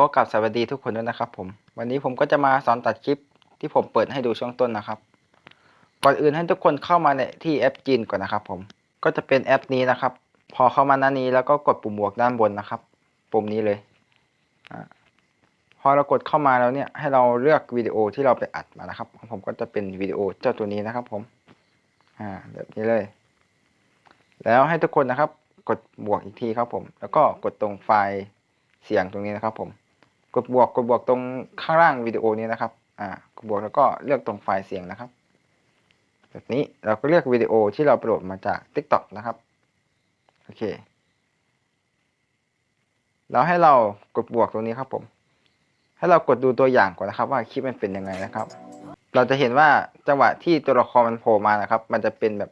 ก็กลับสวัสดีทุกคนด้วยนะครับผม วันนี้ผมก็จะมาสอนตัดคลิปที่ผมเปิดให้ดูช่วงต้นนะครับ ก่อนอื่นให้ทุกคนเข้ามาในที่แอปจีนก่อนนะครับ ผม ก็จะเป็นแอปนี้นะครับ พอเข้ามาหน้านี้แล้วก็กดปุ่มบวกด้านบนนะครับ ปุ่มนี้เลย พอเรากดเข้ามาแล้วเนี่ยให้เราเลือกวิดีโอที่เราไปอัดมานะครับของผมก็จะเป็นวิดีโอเจ้าตัวนี้นะครับ ผม อ่าแบบนี้เลย แล้วให้ทุกคนนะครับ กดบวกอีกทีครับผม แล้วก็กดตรงไฟล์เสียงตรงนี้นะครับผม กดบวกกดบวกตรงข้างล่างวิดีโอนี้นะครับอ่ากดบวกแล้วก็เลือกตรงไฟล์เสียงนะครับ แบบนี้เราก็เลือกวิดีโอที่เราโหลดมาจาก TikTok นะครับโอเคแล้วให้เรากดบวกตรงนี้ครับผม ให้เรากดดูตัวอย่างก่อนนะครับ ว่าคลิปมันเป็นยังไงนะครับ เราจะเห็นว่าจังหวะที่ตัวละครมันโผล่มานะครับ มันจะเป็นแบบ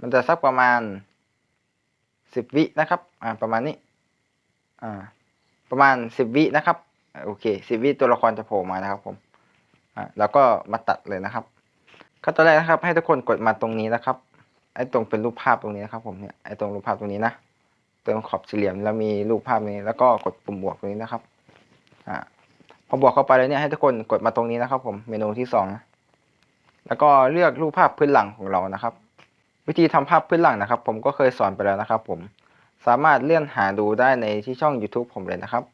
มันจะสักประมาณสิบวินะครับ อ่าประมาณนี้ อ่า ประมาณสิบวินะครับโอเคสิบวิตัวละครจะโผล่มานะครับผมอ่าแล้วก็มาตัดเลยนะครับขั้นตอนแรกนะครับ ให้ทุกคนกดมาตรงนี้นะครับไอ้ตรงเป็นรูปภาพตรงนี้นะครับผมเนี่ยไอ้ตรงรูปภาพตรงนี้นะเตรงขอบสี่เหลี่ยมแล้วมีรูปภาพนี้ แล้วก็กดปุ่มบวกตรงนี้นะครับอ่าพอบวกเข้าไปแล้วเนี่ยให้ทุกคนกดมาตรงนี้นะครับ ผมเมนูที่สองนะแล้วก็เลือกรูปภาพพื้นหลังของเรานะครับ วิธีทำภาพพื้นหลังนะครับ ผมก็เคยสอนไปแล้วนะครับ ผม สามารถเลื่อนหาดูได้ในที่ช่อง YouTube ผมเลยนะครับ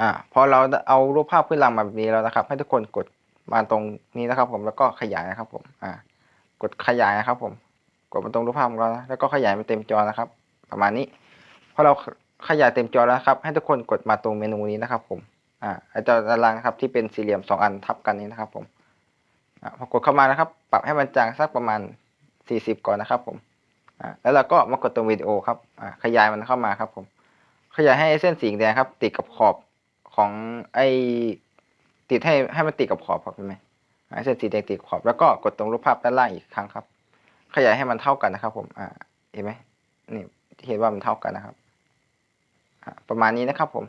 อ่าพอเราเอารูปภาพพื้นหลังมาแบบนี้แล้วนะครับ ให้ทุกคนกดมาตรงนี้นะครับ ผมแล้วก็ขยายนะครับ ผม อ่า กดขยายนะครับ ผม กดมาตรงรูปภาพของเรานะแล้วก็ขยายมาเต็มจอนะครับ ประมาณนี้พอเราขยายเต็มจอแล้วครับ ให้ทุกคนกดมาตรงเมนูนี้นะครับ ผม อ่าไอจอด้านล่างครับที่เป็นสี่เหลี่ยมสองอันทับกันนี้นะครับ ผมอ่าพอกดเข้ามานะครับ ปรับให้มันจางสักประมาณสี่สิบก่อนนะครับ ผม แล้วเราก็มากดตรงวิดีโอครับขยายมันเข้ามาครับผม ขยายให้เส้นสีแดงครับ ติดกับขอบของไอติดให้ให้มันติดกับขอบครับเห็นไหมเส้นสีแดงติดขอบแล้วก็กดตรงรูปภาพด้านล่างอีกครั้งครับ ขยายให้มันเท่ากันนะครับ ผมอ่าเห็นไหมนี่เห็นว่ามันเท่ากันนะครับประมาณนี้นะครับ ผม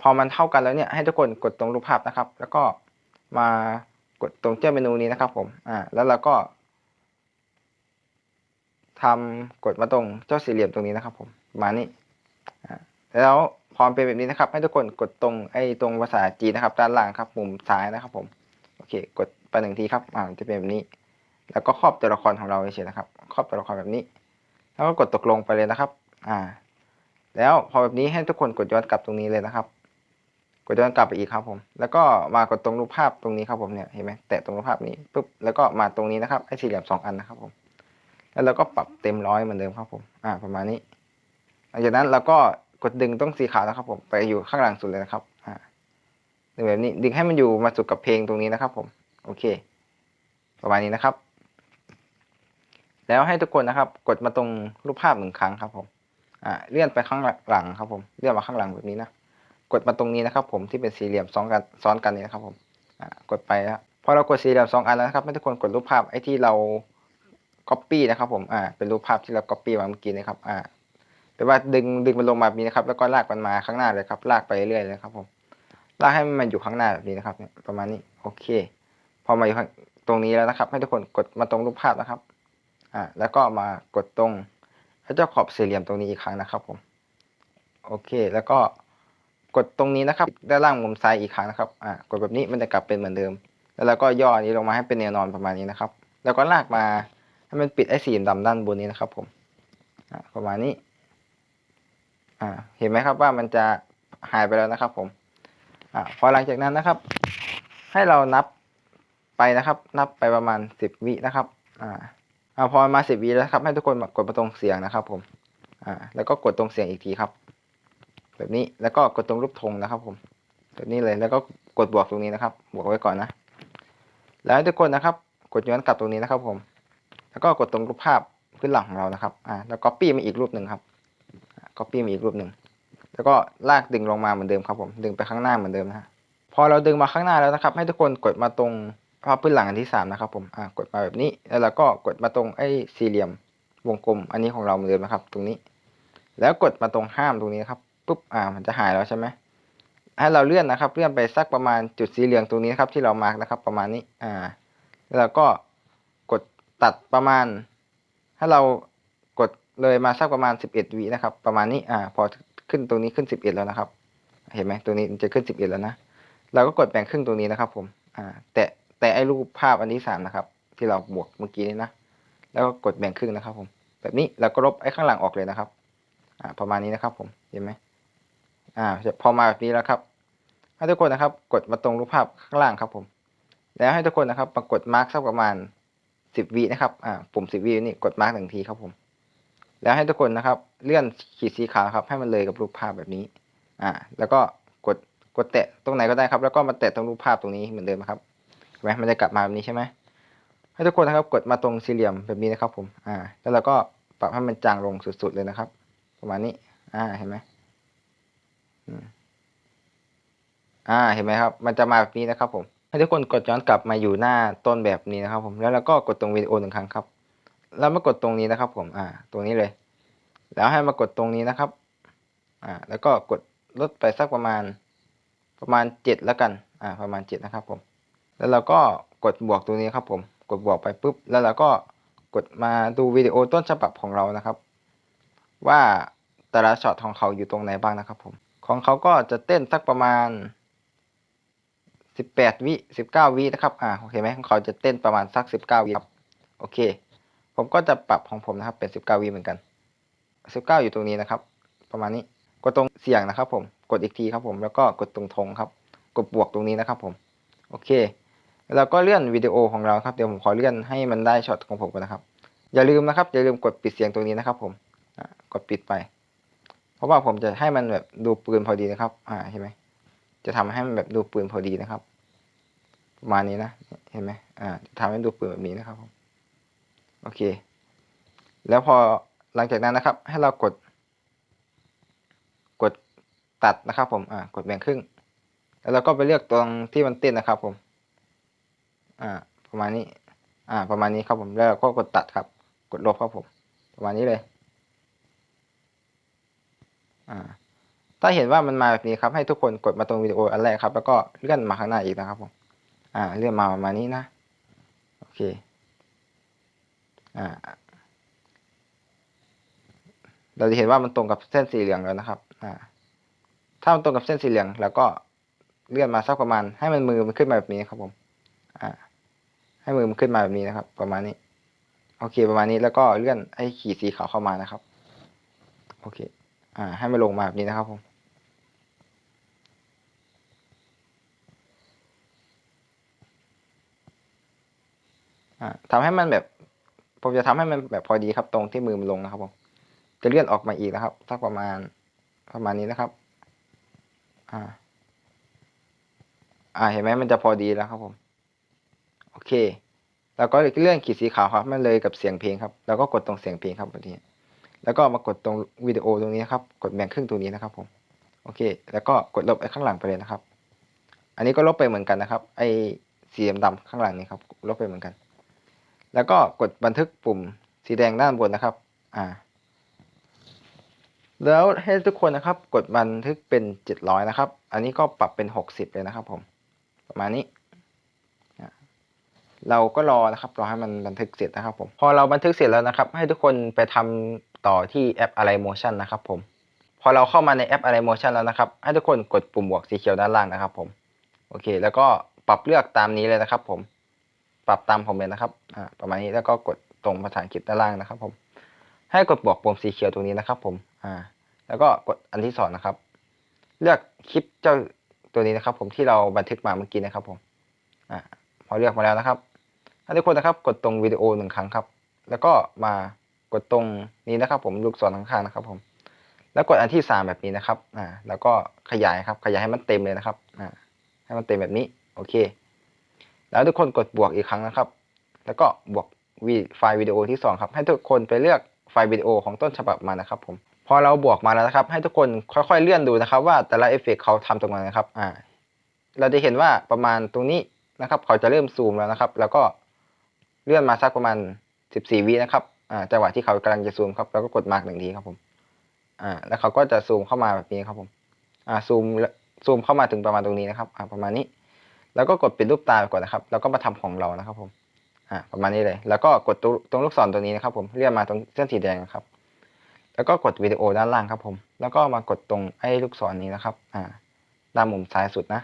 พอมันเท่ากันแล้วเนี่ยให้ทุกคนกดตรงรูปภาพนะครับ แล้วก็มากดตรงเจ้าเมนูนี้นะครับ ผมอ่าแล้วเราก็ ทำกดมาตรงเจ้าสี่เหลี่ยมตรงนี้นะครับผมมานี้อ่แล้วพอมเป็นแบบนี้นะครับ ให้ทุกคนกดตรงไอ้ตรงภาษาจีนนะครับ ด้านล่างครับมุมซ้ายนะครับผมโอเค กดไปหนึ่งทีครับอ่าจะเป็นแบบนี้ แล้วก็ครอบตัวละครของเราเฉยๆนะครับ ครอบตัวละครแบบนี้ แล้วก็กดตกลงไปเลยนะครับ อ่า แล้วพอแบบนี้ให้ทุกคนกดย้อนกลับตรงนี้เลยนะครับกดย้อนกลับไปอีกครับผม แล้วก็มากดตรงรูปภาพตรงนี้ครับผมเนี่ย เห็นไหมแตะตรงรูปภาพนี้ปุ๊บ แล้วก็มาตรงนี้นะครับ ไอ้สี่เหลี่ยมสองอันนะครับผม แล้วเราก็ปรับเต็มร้อยเหมือนเดิมครับผม อ่า ประมาณนี้ หลังจากนั้นเราก็กดดึงตรงสีขาวนะครับ ผมไปอยู่ข้างหลังสุดเลยนะครับ อ่าดึงแบบนี้ดึงให้มันอยู่มาสุดกับเพลงตรงนี้นะครับ ผม โอเค ประมาณนี้นะครับ แล้วให้ทุกคนนะครับ กดมาตรงรูปภาพหนึ่งครั้งครับ ผม อ่า เลื่อนไปข้างหลังครับ ผม เลื่อนมาข้างหลังแบบนี้นะ กดมาตรงนี้นะครับ ผมที่เป็นสี่เหลี่ยมซ้อนกันซ้อนกันนี้นะครับ ผม อ่า กดไปแล้วพอเรากดสี่เหลี่ยมสองอันแล้วนะครับให้ทุกคนกดรูปภาพไอ้ที่เรา copy นะครับผมอ่าเป็นรูปภาพที่เรา copy มาเมื่อกี้นะครับอ่าแปลว่าดึงดึงมันลงมาแบบนี้นะครับ แล้วก็ลากมันมาข้างหน้าเลยครับ ลากไปเรื่อยๆเลยครับผมลากให้มันอยู่ข้างหน้าแบบนี้นะครับประมาณนี้โอเค พอมาอยู่ตรงนี้แล้วนะครับ ให้ทุกคนกดมาตรงรูปภาพนะครับอ่าแล้วก็มากดตรงเจ้าขอบสี่เหลี่ยมตรงนี้อีกครั้งนะครับผมโอเค แล้วก็กดตรงนี้นะครับ ด้านล่างมุมซ้ายอีกครั้งนะครับอ่ากดแบบนี้มันจะกลับเป็นเหมือนเดิม แล้วเราก็ย่ออันนี้ลงมาให้เป็นแนวนอนประมาณนี้นะครับ แล้วก็ลากมา ให้มันปิดไอ้สีดำด้านบนนี้นะครับ ผมประมาณนี้เห็นไหมครับว่ามันจะหายไปแล้วนะครับ ผมอพอหลังจากนั้นนะครับ ให้เรานับไปนะครับ นับไปประมาณสิบวินะครับอ่าอ่าพอมาสิบวิแล้วครับ ให้ทุกคนกดมาตรงเสียงนะครับ ผมอ่าแล้วก็กดตรงเสียงอีกทีครับ แบบนี้แล้วก็กดตรงรูปธงนะครับ ผมแบบนี้เลยแล้วก็กดบวกตรงนี้นะครับ บวกไว้ก่อนนะ แล้วให้ทุกคนนะครับ กดย้อนกลับตรงนี้นะครับ ผม แล้วก็กดตรงรูปภาพพื้นหลังของเรานะครับอ่าแล้ว copy มาอีกรูปหนึ่งครับ copy มาอีกรูปหนึ่งแล้วก็ลากดึงลงมาเหมือนเดิมครับผมดึงไปข้างหน้าเหมือนเดิมนะฮะพอเราดึงมาข้างหน้าแล้วนะครับ ให้ทุกคนกดมาตรงภาพพื้นหลังอันที่สามนะครับผมอ่ากดมาแบบนี้แล้วเราก็กดมาตรงไอ้สี่เหลี่ยมวงกลมอันนี้ของเราเหมือนเดิมนะครับ ตรงนี้ แล้วกดมาตรงห้ามตรงนี้นะครับปุ๊บอ่ามันจะหายแล้วใช่ไหมให้เราเลื่อนนะครับ เลื่อนไปสักประมาณจุดสีเหลืองตรงนี้นะครับที่เรามาร์กนะครับ ประมาณนี้อ่าแล้วก็ ตัดประมาณให้เรากดเลยมาสักประมาณสิบเอ็ดวินะครับ ประมาณนี้อ่าพอขึ้นตรงนี้ขึ้นสิบเอ็ดแล้วนะครับ เห็นไหมตรงนี้จะขึ้นสิบเอ็ดแล้วนะเราก็กดแบ่งครึ่งตรงนี้นะครับ ผมอ่าแต่แต่ไอ้รูปภาพอันที่สามนะครับ ที่เราบวกเมื่อกี้นี้นะแล้วก็กดแบ่งครึ่งนะครับ ผม แบบนี้เราก็ลบไอ้ข้างหลังออกเลยนะครับอ่าประมาณนี้นะครับ ผมเห็นไหมอ่าพอมาแบบนี้แล้วครับให้ทุกคนนะครับ กดมาตรงรูปภาพข้างล่างครับผม แล้วให้ทุกคนนะครับมากดมาร์กสักประมาณ สิบวินะครับ อ่า ปุ่มสิบวินี่กดมาร์กหนึ่งทีครับผม แล้วให้ทุกคนนะครับ เลื่อนขีดสีขาวครับ ให้มันเลยกับรูปภาพแบบนี้ อ่า แล้วก็กด กดแตะตรงไหนก็ได้ครับ แล้วก็มาแตะตรงรูปภาพตรงนี้เหมือนเดิมครับเห็นไหมมันจะกลับมาแบบนี้ใช่ไหม ให้ทุกคนนะครับ กดมาตรงสี่เหลี่ยมแบบนี้นะครับ ผม อ่า แล้วเราก็ปรับให้มันจางลงสุดๆเลยนะครับ ประมาณนี้ อ่า เห็นไหมอืมอ่า เห็นไหมครับ มันจะมาแบบนี้นะครับผม ให้ทุกคนกดย้อนกลับมาอยู่หน้าต้นแบบนี้นะครับ ผมแล้วเราก็กดตรงวิดีโอหนึ่งครั้งครับแล้วมากดตรงนี้นะครับ ผมอ่า ตรงนี้เลย แล้วให้มากดตรงนี้นะครับ อ่า แล้วก็กดลดไปสักประมาณประมาณเจ็ดแล้วกัน อ่า ประมาณเจ็ดนะครับ ผม แล้วเราก็กดบวกตรงนี้ครับ ผม กดบวกไปปุ๊บ แล้วเราก็กดมาดูวิดีโอต้นฉบับของเรานะครับ ว่าแต่ละช็อตของเขาอยู่ตรงไหนบ้างนะครับ ผม ของเขาก็จะเต้นสักประมาณ สิบแปดวิสิบเก้าวินะครับ อ่า โอเคไหมของเขาจะเต้นประมาณสักสิบเก้าวิครับ โอเค ผมก็จะปรับของผมนะครับเป็นสิบเก้าวิเหมือนกันสิบเก้าอยู่ตรงนี้นะครับ ประมาณนี้ กดตรงเสียงนะครับ ผม กดอีกทีครับผม แล้วก็กดตรงธงครับ กดบวกตรงนี้นะครับ ผม โอเค แล้วก็เลื่อนวิดีโอของเราครับ เดี๋ยวผมขอเลื่อนให้มันได้ช็อตของผมก่อนนะครับ อย่าลืมนะครับ อย่าลืมกดปิดเสียงตรงนี้นะครับ ผม กดปิดไป เพราะว่าผมจะให้มันแบบดูปืนพอดีนะครับ อ่า เห็นไหม จะทำให้มันแบบดูปืนพอดีนะครับ ประมาณนี้นะ เห็นไหมอ่าจะทำให้ดูปืนแบบนี้นะครับผมโอเค แล้วพอหลังจากนั้นนะครับ ให้เรากด กดตัดนะครับ ผมอ่ากดแบ่งครึ่ง แล้วเราก็ไปเลือกตรงที่มันเต้นนะครับ ผม อ่า ประมาณนี้ อ่า ประมาณนี้ครับผมแล้วเราก็กดตัดครับ กดลบครับผม ประมาณนี้เลย อ่า ถ้าเห็นว่ามันมาแบบนี้ครับให้ทุกคนกดมาตรงวิดีโออันแรกครับ แล้วก็เลื่อนมาข้างหน้าอีกนะครับผมอ่าเลื่อนมาประมาณนี้นะโอเคอ่าเราจะเห็นว่ามันตรงกับเส้นสีเหลืองแล้วนะครับอ่าถ้ามันตรงกับเส้นสีเหลืองแล้วก็เลื่อนมาสักประมาณ ให้มันมือมันขึ้นมาแบบนี้ครับผมอ่าให้มือมันขึ้นมาแบบนี้นะครับ ประมาณนี้โอเค ประมาณนี้แล้วก็เลื่อนไอ้ขีดสีขาวเข้ามานะครับ โอเค อ่า ให้มันลงมาแบบนี้นะครับผม อ่าทำให้มันแบบ ผมจะทำให้มันแบบพอดีครับตรงที่มือมันลงนะครับผมจะเลื่อนออกมาอีกนะครับสักประมาณประมาณนี้นะครับ อ่า อ่าเห็นไหมมันจะพอดีแล้วครับผม โอเค แล้วก็เลื่อนขีดสีขาวครับ มันเลยกับเสียงเพลงครับ แล้วก็กดตรงเสียงเพลงครับแบบนี้ แล้วก็มากดตรงวิดีโอตรงนี้นะครับ กดแบ่งครึ่งตรงนี้นะครับ ผม โอเค แล้วก็กดลบไอ้ข้างหลังไปเลยนะครับ อันนี้ก็ลบไปเหมือนกันนะครับ ไอ้สีดำๆข้างหลังนี้ครับ ลบไปเหมือนกัน แล้วก็กดบันทึกปุ่มสีแดงด้านบนนะครับอ่าแล้วให้ทุกคนนะครับกดบันทึกเป็นเจ็ดร้อยนะครับ อันนี้ก็ปรับเป็นหกสิบเลยนะครับผมประมาณนี้เราก็รอนะครับรอให้มันบันทึกเสร็จนะครับผมพอเราบันทึกเสร็จแล้วนะครับ ให้ทุกคนไปทำต่อที่แอป Align Motion นะครับผมพอเราเข้ามาในแอป Align Motion แล้วนะครับ ให้ทุกคนกดปุ่มบวกสีเขียวด้านล่างนะครับผมโอเค แล้วก็ปรับเลือกตามนี้เลยนะครับผม ปรับตามผมเลยนะครับอ่าประมาณนี้แล้วก็กดตรงภาษาอังกฤษด้านล่างนะครับ ผม ให้กดบวกปุ่มสีเขียวตรงนี้นะครับ ผมอ่าแล้วก็กดอันที่สองนะครับ เลือกคลิปเจ้าตัวนี้นะครับ ผมที่เราบันทึกมาเมื่อกี้นะครับผมอ่าพอเลือกมาแล้วนะครับให้ทุกคนนะครับ กดตรงวิดีโอหนึ่งครั้งครับ แล้วก็มากดตรงนี้นะครับ ผมลูกศรข้างๆนะครับ ผม แล้วกดอันที่สามแบบนี้นะครับอ่าแล้วก็ขยายครับ ขยายให้มันเต็มเลยนะครับอ่าให้มันเต็มแบบนี้ โอเค แล้วทุกคนกดบวกอีกครั้งนะครับ แล้วก็บวกวีไฟล์วิดีโอที่สองครับ ให้ทุกคนไปเลือกไฟล์วิดีโอของต้นฉบับมานะครับผมพอเราบวกมาแล้วนะครับ ให้ทุกคนค่อยๆเลื่อนดูนะครับ ว่าแต่ละเอฟเฟกต์เขาทำตรงไหนนะครับอ่าเราจะเห็นว่าประมาณตรงนี้นะครับ เขาจะเริ่มซูมแล้วนะครับ แล้วก็เลื่อนมาสักประมาณสิบสี่วินะครับอ่าจังหวะที่เขากำลังจะซูมครับ แล้วก็กดมาร์กหนึ่งทีครับผมอ่าแล้วเขาก็จะซูมเข้ามาแบบนี้ครับผมอ่าซูมซูมเข้ามาถึงประมาณตรงนี้นะครับอ่าประมาณนี้ แล้วก็กดปิดรูปตาไปก่อนนะครับ แล้วก็มาทำของเรานะครับ ผมอ่าประมาณนี้เลย แล้วก็กดตรงตรงลูกศรตัวนี้นะครับ ผมเลื่อนมาตรงเส้นสีแดงนะครับ แล้วก็กดวิดีโอด้านล่างครับ ผม แล้วก็มากดตรงไอ้ลูกศรนี้นะครับ อ่าด้านมุมซ้ายสุดนะ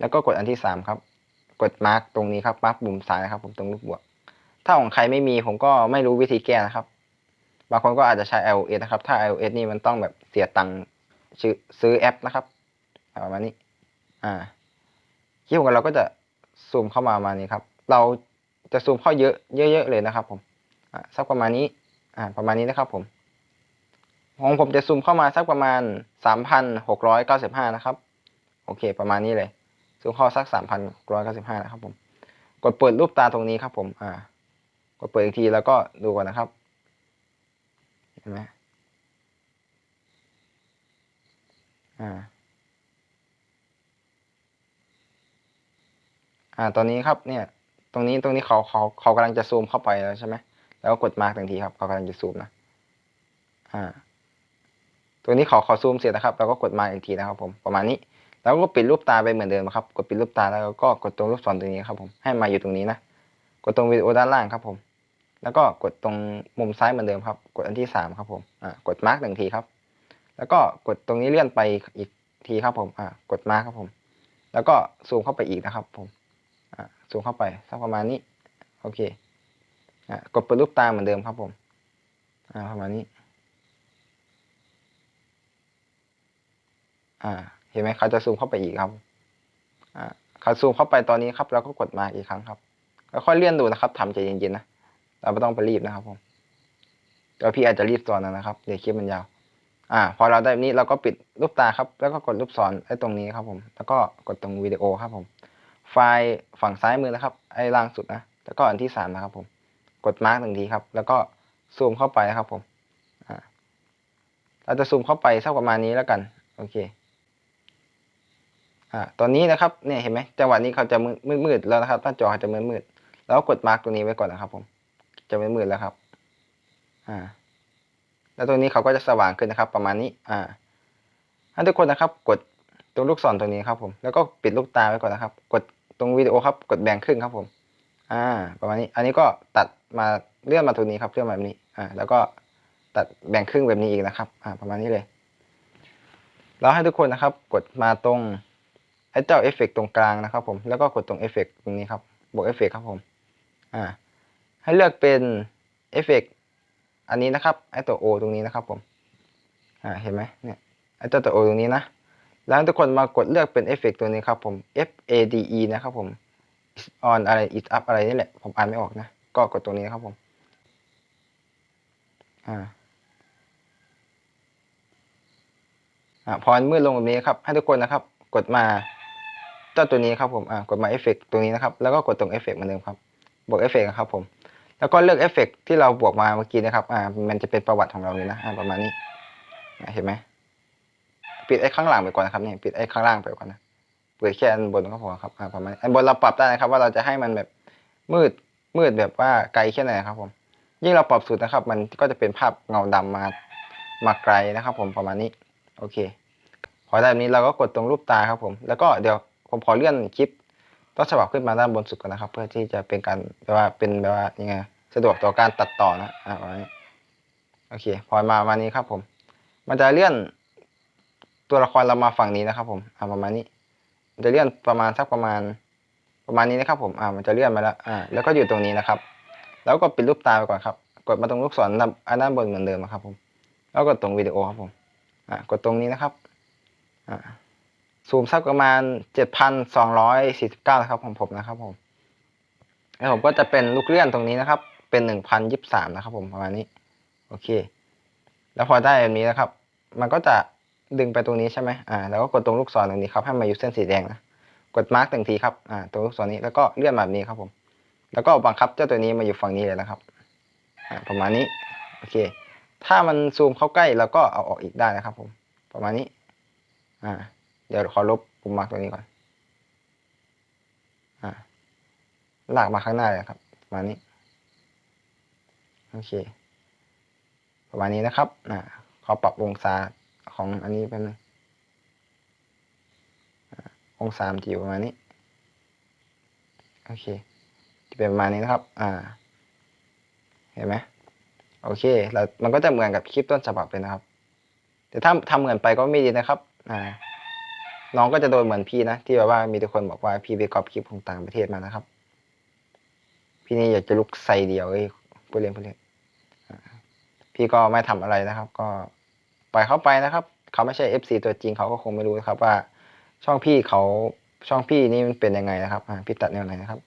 แล้วก็กดอันที่สามครับ กดมาร์กตรงนี้ครับมาร์กมุมซ้ายนะครับ ผมตรงลูกบวก ถ้าของใครไม่มีผมก็ไม่รู้วิธีแก้นะครับ บางคนก็อาจจะใช้ iOS นะครับ ถ้า iOS นี่มันต้องแบบเสียตังค์ซื้อแอปนะครับประมาณนี้ อ่า คลิปของเราก็จะซูมเข้ามาประมาณนี้ครับ เราจะซูมเข้าเยอะเยอะๆเลยนะครับ ผมสักประมาณนี้อ่าประมาณนี้นะครับผมของผมจะซูมเข้ามาสักประมาณสามพันะครับ โอเค ประมาณนี้เลย ซูมเข้าสักสามพันร้อยเก้าสิบห้านะครับผม กดเปิดรูปตาตรงนี้ครับผม อ่า กดเปิดอีกทีแล้วก็ดูก่อนนะครับ เห็นไหมอ่า อ่าตอนนี้ครับเนี่ย ตรงนี้ตรงนี้เขาเขาเขากำลังจะซูมเข้าไปแล้วใช่ไหมแล้วก็กดมาร์กทันทีครับเขากำลังจะซูมนะอ่าตัวนี้ขอขอซูมเสร็จนะครับแล้วก็กดมาอีกทีนะครับ ผมประมาณนี้ แล้วก็ปิดรูปตาไปเหมือนเดิมครับ กดปิดรูปตาแล้วก็กดตรงรูปศรตรงนี้ครับ ผมให้มาอยู่ตรงนี้นะกดตรงวิดีโอด้านล่างครับ ผม แล้วก็กดตรงมุมซ้ายเหมือนเดิมครับ กดอันที่สามครับผมอ่ากดมาร์กหนึ่งทีครับ แล้วก็กดตรงนี้เลื่อนไปอีกทีครับผมอ่ากดมาร์กครับผม แล้วก็ซูมเข้าไปอีกนะครับ ผม ซูมเข้าไปสักประมาณนี้ โอเคอ่ากดเปิดรูปตาเหมือนเดิมครับผมอ่าประมาณนี้ อ่า เห็นไหมเขาจะซูมเข้าไปอีกครับอ่าเขาซูมเข้าไปตอนนี้ครับ แล้วก็กดมาอีกครั้งครับค่อยเลื่อนดูนะครับทำใจเย็นๆนะเราไม่ต้องไปรีบนะครับผมเดี๋ยวพี่อาจจะรีบตอนนั้นนะครับ เดี๋ยวคลิปมันยาว อ่า พอเราได้แบบนี้เราก็ปิดรูปตาครับ แล้วก็กดรูปศรไอ้ตรงนี้ครับผม แล้วก็กดตรงวิดีโอครับผม ไฟล์ฝั่งซ้ายมือนะครับ ไอ้ล่างสุดนะ แล้วก็อันที่สามนะครับ ผม กดมาร์กหนึ่งทีครับ แล้วก็ซูมเข้าไปนะครับ ผมเราจะซูมเข้าไปสักประมาณนี้แล้วกัน โอเค อ่า ตอนนี้นะครับ เนี่ยเห็นไหมจังหวะนี้เขาจะมืดมืดๆแล้วนะครับหน้าจอเขาจะมืดมืดๆแล้วกดมาร์กตรงนี้ไว้ก่อนนะครับ ผม จะไม่มืดแล้วครับ อ่า แล้วตรงนี้เขาก็จะสว่างขึ้นนะครับ ประมาณนี้ อ่าให้ทุกคนนะครับ กดตรงลูกศรตรงนี้ครับ ผม แล้วก็ปิดลูกตาไว้ก่อนนะครับ กด ตรงวิดีโอครับกดแบ่งครึ่งครับผม อ่า ประมาณนี้ อันนี้ก็ตัดมาเลื่อนมาตรงนี้ครับเลื่อนมาแบบนี้ อ่า แล้วก็ตัดแบ่งครึ่งแบบนี้อีกนะครับ อ่า ประมาณนี้เลยแล้วให้ทุกคนนะครับ กดมาตรงไอ้เจ้าเอฟเฟกตรงกลางนะครับ ผม แล้วก็กดตรงเอฟเฟกตรงนี้ครับ บวกเอฟเฟกครับผม อ่า ให้เลือกเป็นเอฟเฟกอันนี้นะครับ ไอ้ตัว O ตรงนี้นะครับผม อ่า เห็นไหมเนี่ย ไอ้เจ้าตัว O ตรงนี้นะ แล้วทุกคนมากดเลือกเป็นเอฟเฟกตัวนี้ครับผม F A D E นะครับผม is on อะไร is up อะไรนี่แหละ ผมอ่านไม่ออกนะ ก็กดตรงนี้นครับผม อ่าอ่าพอมมืดลงแบบนี้ครับ ให้ทุกคนนะครับ กดมาเจ้าตัวนี้ครับผมอ่ากดมาเอฟเฟกตรงนี้นะครับ แล้วก็กดตรงเอฟเฟกเหมือนเดิมครับ บวกเอฟเฟกครับผม แล้วก็เลือกเอฟเฟกที่เราบวกมาเมื่อกี้นะครับอ่ามันจะเป็นประวัติของเราเลยนะอ่าประมาณนี้ เห็นไหม ปิดไอ้ข้างหลังไปก่อนนะครับนี่ปิดไอ้ข้างล่างไปก่อนนะเปิดแค่อันบนก็พอครับประมาณนี้อันบนเราปรับได้นะครับ ว่าเราจะให้มันแบบมืดมืดแบบว่าไกลแค่ไหนครับผมยิ่งเราปรับสุดนะครับ มันก็จะเป็นภาพเงาดำมามาไกลนะครับ ผมประมาณนี้โอเค พอได้แบบนี้เราก็กดตรงรูปตาครับผม แล้วก็เดี๋ยวผมขอเลื่อนคลิปต้นฉบับขึ้นมาด้านบนสุดก่อนนะครับ เพื่อที่จะเป็นการแบบว่าเป็นแบบว่ายังไงสะดวกต่อการตัดต่อนะอ่าประมาณนี้โอเค พอมามานี้ครับผม มันจะเลื่อน ตัวละครเรามาฝั่งนี้นะครับ ผมอ่าประมาณนี้มันจะเลื่อนประมาณสักประมาณประมาณนี้นะครับ ผมอ่ามันจะเลื่อนมาแล้วอ่าแล้วก็อยู่ตรงนี้นะครับ แล้วก็ปิดรูปตาไปก่อนครับ กดมาตรงลูกศรด้านอันด้านบนเหมือนเดิมครับผม แล้วกดตรงวิดีโอครับผมอ่ากดตรงนี้นะครับอ่าซูมสักประมาณเจ็ดพันสองร้อยสี่สิบเก้านะครับของผมนะครับ ผมแล้วผมก็จะเป็นลูกเลื่อนตรงนี้นะครับ เป็นหนึ่งพันยิบสามนะครับ ผมประมาณนี้ โอเค แล้วพอได้แบบนี้นะครับ มันก็จะ ดึงไปตรงนี้ใช่ไหมอ่าแล้วก็กดตรงลูกศรตรงนี้ครับให้มาอยู่เส้นสีแดงนะกดมาร์กหนึ่งทีครับอ่าตรงลูกศรนี้แล้วก็เลื่อนแบบนี้ครับผม แล้วก็บังคับเจ้าตัวนี้มาอยู่ฝั่งนี้เลยนะครับอ่าประมาณนี้โอเค ถ้ามันซูมเข้าใกล้เราก็เอาออกอีกได้นะครับ ผม ประมาณนี้อ่าเดี๋ยวขอลบปุ่มมาร์กตัวนี้ก่อนอ่าลากมาข้างหน้าเลยครับประมาณนี้โอเค ประมาณนี้นะครับอ่าขอปรับองศา ของอันนี้เป็นองศามจะอยู่ประมาณนี้ โอเค จะเป็นประมาณนี้นะครับ อ่า เห็นไหมโอเคแล้วมันก็จะเหมือนกับคลิปต้นฉบับเลยนะครับ แต่ถ้าทำเหมือนไปก็ไม่ดีนะครับ อ่า น้องก็จะโดนเหมือนพี่นะ ที่แบบว่ามีทุกคนบอกว่าพี่ไปกอบคลิปของต่างประเทศมานะครับ พี่นี่อยากจะลุกใส่เดียวเอ้ยผู้เล่นผู้เล่นอ่าพี่ก็ไม่ทำอะไรนะครับ ก็ ปล่อยเขาไปนะครับ เขาไม่ใช่เอฟซีตัวจริงเขาก็คงไม่รู้นะครับว่าช่องพี่เขาช่องพี่นี่มันเป็นยังไงนะครับพี่ตัดแนวไหนนะครับ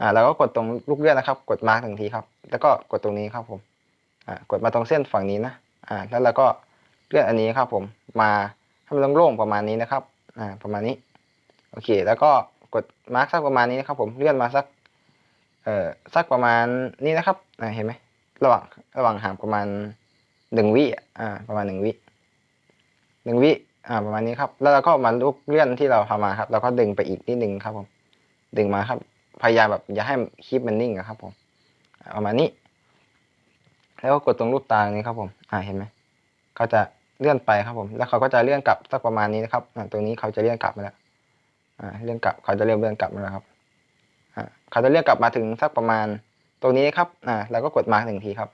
อ่าเราก็กดตรงลูกเลื่อนนะครับ กดมาร์กหนึ่งทีครับ แล้วก็กดตรงนี้ครับผมอ่ากดมาตรงเส้นฝั่งนี้นะอ่าแล้วเราก็เลื่อนอันนี้ครับผมมาให้มันโล่งๆประมาณนี้นะครับอ่าประมาณนี้โอเค แล้วก็กดมาร์กสักประมาณนี้นะครับผมเลื่อนมาสักเอ่อสักประมาณนี้นะครับอ่าเห็นไหมระหว่างระหว่างหางประมาณ หนึ่งวิอ่า ประมาณหนึ่งวิหนึ่งวิอ่า ประมาณนี้ครับ แล้วเราก็มาลูกเลื่อนที่เราทำมาครับ เราก็ดึงไปอีกนิดนึงครับผม ดึงมาครับ พยายามแบบอย่าให้คลิปมันนิ่งอะครับ ผมอ่าประมาณนี้ แล้วก็กดตรงรูปตาตรงนี้ครับผม อ่า เห็นไหมเขาจะเลื่อนไปครับผม แล้วเขาก็จะเลื่อนกลับสักประมาณนี้นะครับ อ่า ตรงนี้เขาจะเลื่อนกลับมาแล้ว อ่า เลื่อนกลับ เขาจะเริ่มเลื่อนกลับมาแล้วครับ อ่า เขาจะเลื่อนกลับมาถึงสักประมาณ ตรงนี้ครับ อ่า แล้วก็กดมาร์กหนึ่งทีครับ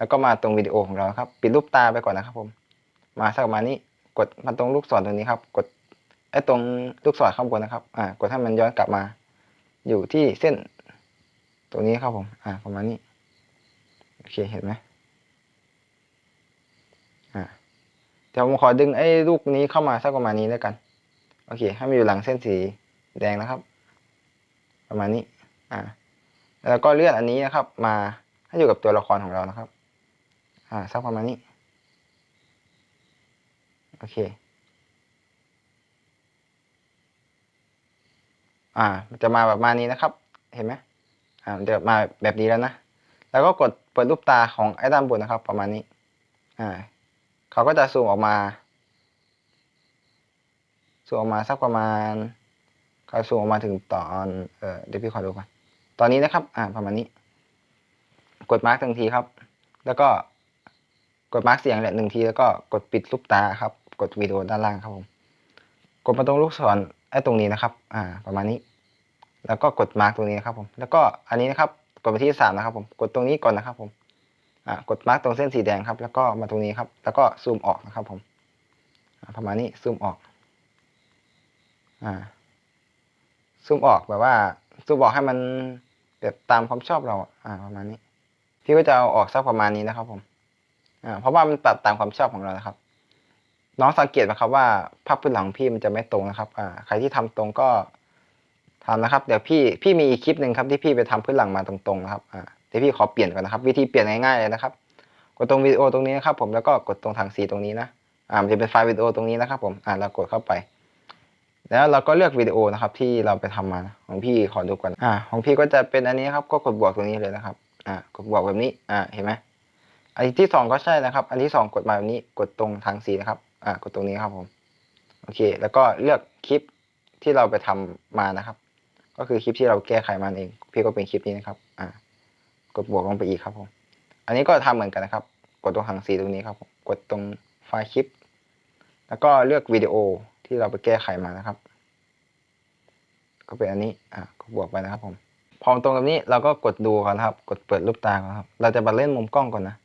แล้วก็มาตรงวิดีโอของเราครับ ปิดรูปตาไปก่อนนะครับผม มาสักประมาณนี้กดมาตรงลูกศรตรงนี้ครับ กดไอ้ตรงลูกศรข้างบนนะครับ อ่ากดให้มันย้อนกลับมา อยู่ที่เส้น ตรงนี้ครับผม อ่าประมาณนี้โอเคเห็นไหมอ่าเดี๋ยวผมขอดึงไอ้ลูกนี้เข้ามาสักประมาณนี้แล้วกัน โอเค ให้มันอยู่หลังเส้นสีแดงนะครับ ประมาณนี้ อ่า แล้วก็เลื่อนอันนี้นะครับ มาให้อยู่กับตัวละครของเรานะครับ อ่าสักประมาณนี้ โอเค อ่าจะมาแบบมานี้นะครับ เห็นไหมอ่าจะมาแบบนี้แล้วนะ แล้วก็กดเปิดรูปตาของไอ้ด้านบนนะครับ ประมาณนี้ อ่าเขาก็จะซูมออกมาซูมออกมาสักประมาณเขาซูมออกมาถึงตอนเออเดี๋ยวพี่ขอดูก่อนตอนนี้นะครับ อ่าประมาณนี้ กดมาร์กหนึ่งทีครับ แล้วก็ กดมาร์กเสียงแหละหนึ่งทีแล้วก็กดปิดรูปตาครับ กดวิดีโอด้านล่างครับผม กดมาตรงลูกศรไอ้ตรงนี้นะครับ อ่า ประมาณนี้ แล้วก็กดมาร์กตรงนี้นะครับผม แล้วก็อันนี้นะครับ กดไปที่สามนะครับผม กดตรงนี้ก่อนนะครับผม อ่า กดมาร์กตรงเส้นสีแดงครับ แล้วก็มาตรงนี้ครับ แล้วก็ซูมออกนะครับผม ประมาณนี้ซูมออก อ่า ซูมออกแบบว่าซูมออกให้มันแบบตามความชอบเราอะอ่า ประมาณนี้ พี่ก็จะเอาออกสักประมาณนี้นะครับผม อ่าเพราะว่ามันปรับตามความชอบของเรานะครับ น้องสังเกตไหมครับว่าภาพพื้นหลังพี่มันจะไม่ตรงนะครับอ่าใครที่ทำตรงก็ทำนะครับ เดี๋ยวพี่พี่มีอีกคลิปหนึ่งครับที่พี่ไปทำพื้นหลังมาตรงๆนะครับอ่าเดี๋ยวพี่ขอเปลี่ยนก่อนนะครับ วิธีเปลี่ยนง่ายๆเลยนะครับ กดตรงวิดีโอตรงนี้นะครับ ผมแล้วก็กดตรงถังสีตรงนี้นะอ่ามันจะเป็นไฟล์วิดีโอตรงนี้นะครับ ผมอ่าเรากดเข้าไป แล้วเราก็เลือกวิดีโอนะครับที่เราไปทำมาของพี่ขอดูก่อนอ่าของพี่ก็จะเป็นอันนี้ครับก็กดบวกตรงนี้เลยนะครับอ่ากดบวกแบบนี้อ่าเห็นไหม อันที่สองก็ใช่นะครับ อันที่สองกดมาแบบนี้กดตรงทางสีนะครับ อ่ากดตรงนี้ครับผมโอเค แล้วก็เลือกคลิปที่เราไปทำมานะครับ ก็คือคลิปที่เราแก้ไขมันเอง พี่ก็เป็นคลิปนี้นะครับ อ่ากดบวกลงไปอีกครับผม อันนี้ก็ทำเหมือนกันนะครับ กดตรงทางสีตรงนี้ครับผมกดตรงไฟล์คลิป แล้วก็เลือกวิดีโอที่เราไปแก้ไขมานะครับ ก็เป็นอันนี้ อ่าก็บวกไปนะครับผม พอตรงกับนี้เราก็กดดูก่อนนะครับ กดเปิดรูปตาก่อนครับ เราจะมาเล่นมุมกล้องก่อนนะ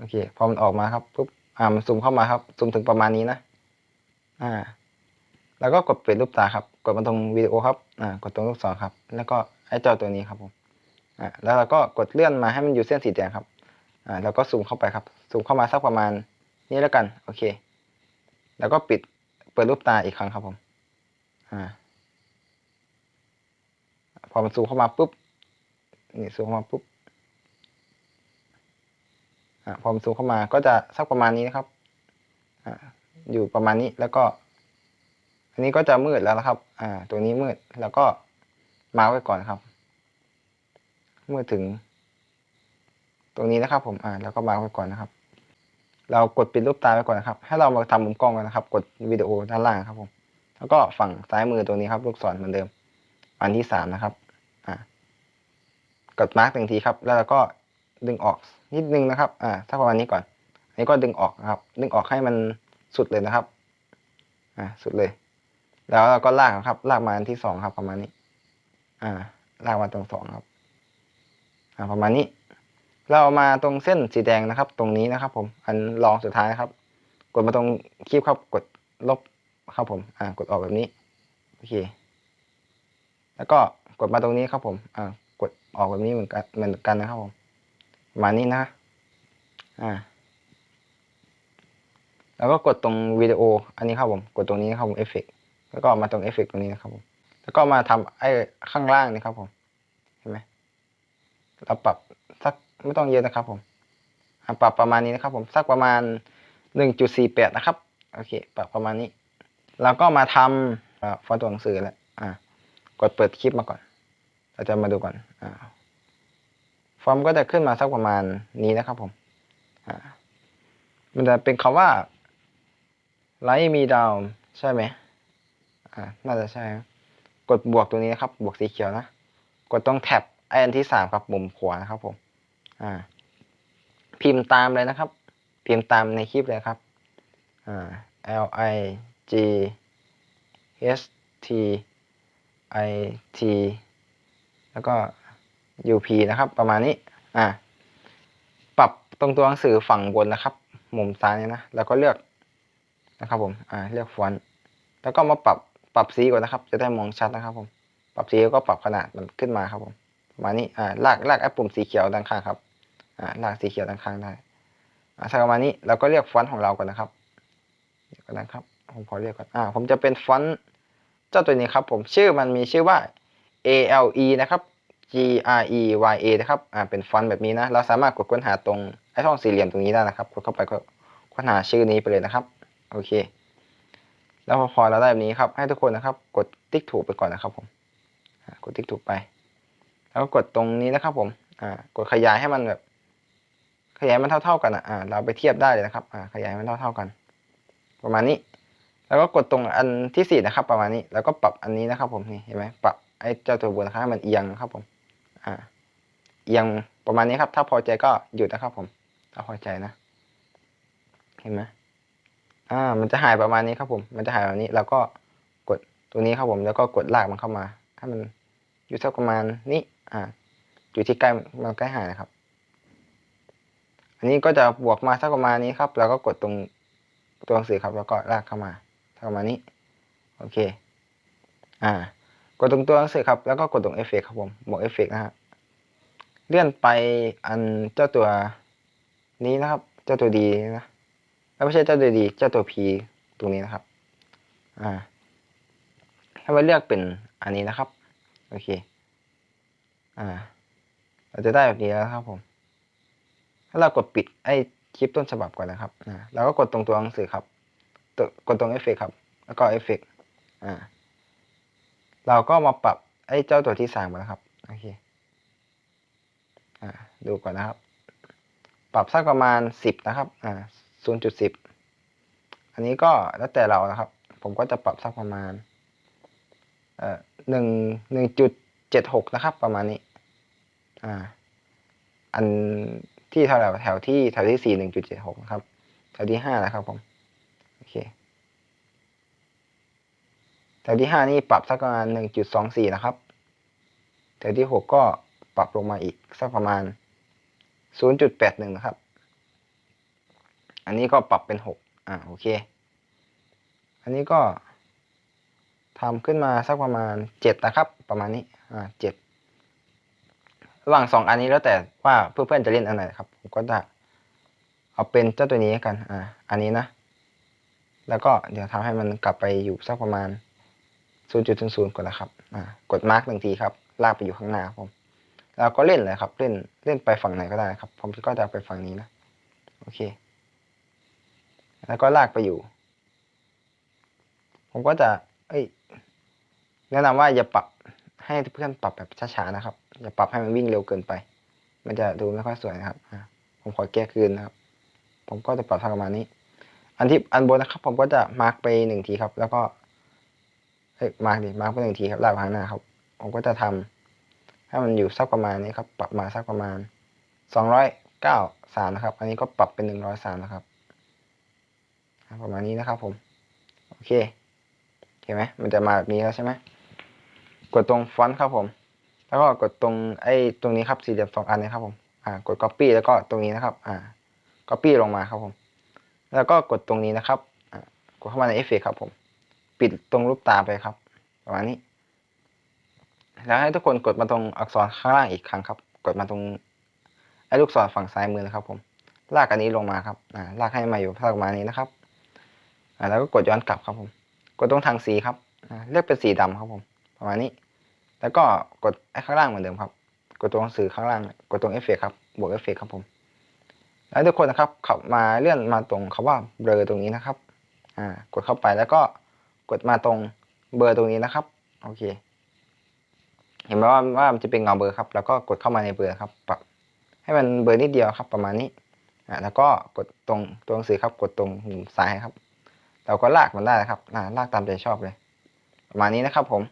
โอเค พอมันออกมาครับปุ๊บอ่ามันซูมเข้ามาครับ ซูมถึงประมาณนี้นะ อ่า แล้วก็กดเปิดรูปตาครับ กดมาตรงวิดีโอครับ อ่า กดตรงลูกศรครับ แล้วก็ไอ้จอตัวนี้ครับผม อ่า แล้วเราก็กดเลื่อนมาให้มันอยู่เส้นสีแดงครับ อ่า แล้วก็ซูมเข้าไปครับ ซูมเข้ามาสักประมาณนี้แล้วกัน โอเค แล้วก็ปิด เปิดรูปตาอีกครั้งครับผม อ่า พอมันซูมเข้ามาปุ๊บ นี่ซูมเข้ามาปุ๊บ อ่าพอมันซูมเข้ามาก็จะสักประมาณนี้นะครับอ่าอยู่ประมาณนี้แล้วก็ อันนี้ก็จะมืดแล้วนะครับ อ่า ตัวนี้มืดแล้วก็มาไว้ก่อนครับ เมื่อถึง ตรงนี้นะครับ ผมอ่าแล้วก็มาไว้ก่อนนะครับ เรากดปิดรูปตาไว้ก่อนนะครับ ให้เรามาทำมุมกล้องกันนะครับ กดวิดีโอด้านล่างครับผมแล้วก็ฝั่งซ้ายมือตรงนี้ครับ ลูกศรเหมือนเดิม อันที่สามนะครับ อ่ากดมาร์กหนึ่งทีครับ แล้วเราก็ดึงออก นิดนึงนะครับ อ่า ถ้าประมาณนี้ก่อน อันนี้ก็ดึงออกนะครับ ดึงออกให้มันสุดเลยนะครับ อ่า สุดเลย แล้วเราก็ลากครับ ลากมาอันที่สองครับ ประมาณนี้ อ่า ลากมาตรงสองครับ อ่า ประมาณนี้ เรามาตรงเส้นสีแดงนะครับ ตรงนี้นะครับ ผม อันรองสุดท้ายครับ กดมาตรงคีบครับ กดลบครับผม อ่า กดออกแบบนี้ โอเค แล้วก็กดมาตรงนี้ครับผม อ่า กดออกแบบนี้เหมือนกันเหมือนกันนะครับผม มานี้นะ อ่า แล้วก็กดตรงวิดีโอ อันนี้ครับผม กดตรงนี้นะครับผมเอฟเฟกแล้วก็มาตรงเอฟเฟกตรงนี้นะครับผม แล้วก็มาทำไอ้ข้างล่างนี่ครับผม เห็นไหมเราปรับสักไม่ต้องเยอะนะครับผมอะปรับประมาณนี้นะครับผม สักประมาณหนึ่งจุดสี่แปดนะครับ โอเค ปรับประมาณนี้ แล้วก็มาทำฟอนต์ตัวหนังสือแล้ว อ่า กดเปิดคลิปมาก่อน เราจะมาดูก่อน อ่า ฟอร์มก็จะขึ้นมาสักประมาณนี้นะครับผมอ่ามันจะเป็นคำว่าไลท์มีดาวใช่ไหมอ่าน่าจะใช่กดบวกตัวนี้นะครับ บวกสีเขียวนะ กดตรงแท็บไออันที่สามครับมุมขวานะครับผมอ่าพิมพ์ตามเลยนะครับ พิมพ์ตามในคลิปเลยครับอ่า L I G H T I T แล้วก็ U P นะครับ ประมาณนี้ อ่า ปรับตรงตัวหนังสือฝั่งบนนะครับ มุมซ้ายเนี่ยนะ แล้วก็เลือกนะครับผม อ่า เลือกฟอนต์ แล้วก็มาปรับ ปรับสีก่อนนะครับ จะได้มองชัดนะครับผม ปรับสีแล้วก็ปรับขนาดมันขึ้นมาครับผม ประมาณนี้ อ่า ลาก ลากไอ้ปุ่มสีเขียวด้านข้างครับ อ่า ลากสีเขียวด้านข้างได้ อ่าสักประมาณนี้เราก็เรียกฟอนต์ของเราก่อนนะครับเดี๋ยวก่อนนะครับ ผมขอเรียกก่อน อ่า ผมจะเป็นฟอนต์เจ้าตัวนี้ครับผม ชื่อมันมีชื่อว่า A L E นะครับ G R E Y A นะครับอ่าเป็นฟอนต์แบบนี้นะ เราสามารถกดค้นหาตรงไอ้ช่องสี่เหลี่ยมตรงนี้ได้นะครับ กดเข้าไปก็ค้นหาชื่อนี้ไปเลยนะครับ โอเค แล้วพอเราได้แบบนี้ครับ ให้ทุกคนนะครับ กดติ๊กถูกไปก่อนนะครับผมกดติ๊กถูกไป แล้วก็กดตรงนี้นะครับผมอ่ากดขยายให้มันแบบ ขยายมันเท่า ๆกันอะอ่าเราไปเทียบได้เลยนะครับอ่าขยายมันเท่า ๆกัน ประมาณนี้ แล้วก็กดตรงอันที่สี่นะครับ ประมาณนี้ แล้วก็ปรับอันนี้นะครับ ผมนี่เห็นไหมปรับไอ้เจ้าตัวบนนะครับมันเอียงนะครับผม อ่าเอียงประมาณนี้ครับ ถ้าพอใจก็หยุดนะครับ ผม ถ้าพอใจนะ เห็นไหมอ่า มันจะหายประมาณนี้ครับผม มันจะหายแบบนี้ แล้วก็กดตัวนี้ครับผม แล้วก็กดลากมันเข้ามา ให้มันอยู่สักประมาณนี้ อ่า อยู่ที่ใกล้มันใกล้หายนะครับ อันนี้ก็จะบวกมาสักประมาณนี้ครับ แล้วก็กดตรงตัวหนังสือครับ แล้วก็ลากเข้ามาสักประมาณนี้ โอเค อ่า กดตรงตัวหนังสือครับ แล้วก็กดตรงเอฟเฟกครับผมบวกเอฟเฟกนะฮะ เลื่อนไปอันเจ้าตัวนี้นะครับ เจ้าตัวดีนะไม่ใช่เจ้าตัวดี เจ้าตัวพีตรงนี้นะครับ อ่า ให้มาเลือกเป็นอันนี้นะครับ โอเค อ่า เราจะได้แบบนี้แล้วครับผม ถ้าเรากดปิดไอ้คลิปต้นฉบับก่อนนะครับ อ่าแล้วก็กดตรงตัวหนังสือครับ กดตรงเอฟเฟกครับ แล้วก็เอฟเฟกอ่า เราก็มาปรับไอ้เจ้าตัวที่สามก่อนนะครับโอเคอ่าดูก่อนนะครับ ปรับสักประมาณสิบนะครับอ่าศูนย์จุดสิบอันนี้ก็แล้วแต่เรานะครับ ผมก็จะปรับสักประมาณเอ่อหนึ่งหนึ่งจุดเจ็ดหกนะครับ ประมาณนี้อ่าอันที่เท่าไหร่แถวที่แถวที่สี่หนึ่งจุดเจ็ดหกนะครับ แถวที่ห้านะครับผม โอเค แถวที่ห้านี่ปรับสักประมาณหนึ่งจุดสองสี่นะครับ แถวที่หกก็ปรับลงมาอีกสักประมาณศูนย์จุดแปดหนึ่งนะครับ อันนี้ก็ปรับเป็นหกอ่าโอเค อันนี้ก็ทำขึ้นมาสักประมาณเจ็ดนะครับ ประมาณนี้ อ่าเจ็ดระหว่างสองอันนี้แล้วแต่ว่าเพื่อนๆจะเล่นอันไหนครับ ผมก็จะเอาเป็นเจ้าตัวนี้กัน อ่า อันนี้นะ แล้วก็เดี๋ยวทำให้มันกลับไปอยู่สักประมาณ 0.00ก่อนนะครับอ่ากดมาร์กหนึ่งทีครับ ลากไปอยู่ข้างหน้าผมแล้วก็เล่นเลยครับ เล่นเล่นไปฝั่งไหนก็ได้ครับ ผมก็จะไปฝั่งนี้นะโอเค แล้วก็ลากไปอยู่ ผมก็จะ เอ้ยแนะนำว่าอย่าปรับให้เพื่อนปรับแบบช้าๆนะครับ อย่าปรับให้มันวิ่งเร็วเกินไป มันจะดูไม่ค่อยสวยนะครับผมขอแก้คืนนะครับ ผมก็จะปรับทางประมาณนี้ อันที่อันบนนะครับ ผมก็จะมาร์กไปหนึ่งทีครับ แล้วก็ เฮ้ยมาร์กดิมาร์กไปหนึ่งทีครับลากไปข้างหน้าครับ ผมก็จะทำให้มันอยู่สักประมาณนี้ครับ ปรับมาสักประมาณสองร้อยเก้าสามนะครับ อันนี้ก็ปรับเป็นหนึ่งร้อยสามนะครับ ประมาณนี้นะครับผม โอเคเห็นไหมมันจะมาแบบนี้แล้วใช่ไหมกดตรงฟอนต์ครับผม แล้วก็กดตรงไอ้ตรงนี้ครับสี่เหลี่ยมสองอันนี้ครับผมอ่ากด copy แล้วก็ตรงนี้นะครับอ่า copy ลงมาครับผม แล้วก็กดตรงนี้นะครับอ่ากดเข้ามาในเอฟเฟกครับผม ปิดตรงรูปตาไปครับประมาณนี้ แล้วให้ทุกคนกดมาตรงอักษรข้างล่างอีกครั้งครับ กดมาตรงไอ้ลูกศรฝั่งซ้ายมือนะครับ ผม ลากอันนี้ลงมาครับอ่าลากให้มาอยู่ประมาณนี้นะครับอ่าแล้วก็กดย้อนกลับครับผม กดตรงทางสีครับอ่าเลือกเป็นสีดำครับผม ประมาณนี้ แล้วก็กดไอ้ข้างล่างเหมือนเดิมครับ กดตรงหนังสือข้างล่าง กดตรงเอฟเฟกครับ บวกเอฟเฟกครับผม แล้วทุกคนนะครับขับมาเลื่อนมาตรงคำว่าเบลอตรงนี้นะครับ อ่า กดเข้าไปแล้วก็ กดมาตรงเบอร์ตรงนี้นะครับ โอเค เห็นไหมว่าว่ามันจะเป็นเงาเบอร์ครับ แล้วก็กดเข้ามาในเบอร์ครับปรับให้มันเบอร์นิดเดียวครับ ประมาณนี้อ่าแล้วก็กดตรงตัวหนังสือครับ กดตรงมุมซ้ายครับ เราก็ลากมันได้ครับอ่าลากตามใจชอบเลย ประมาณนี้นะครับผม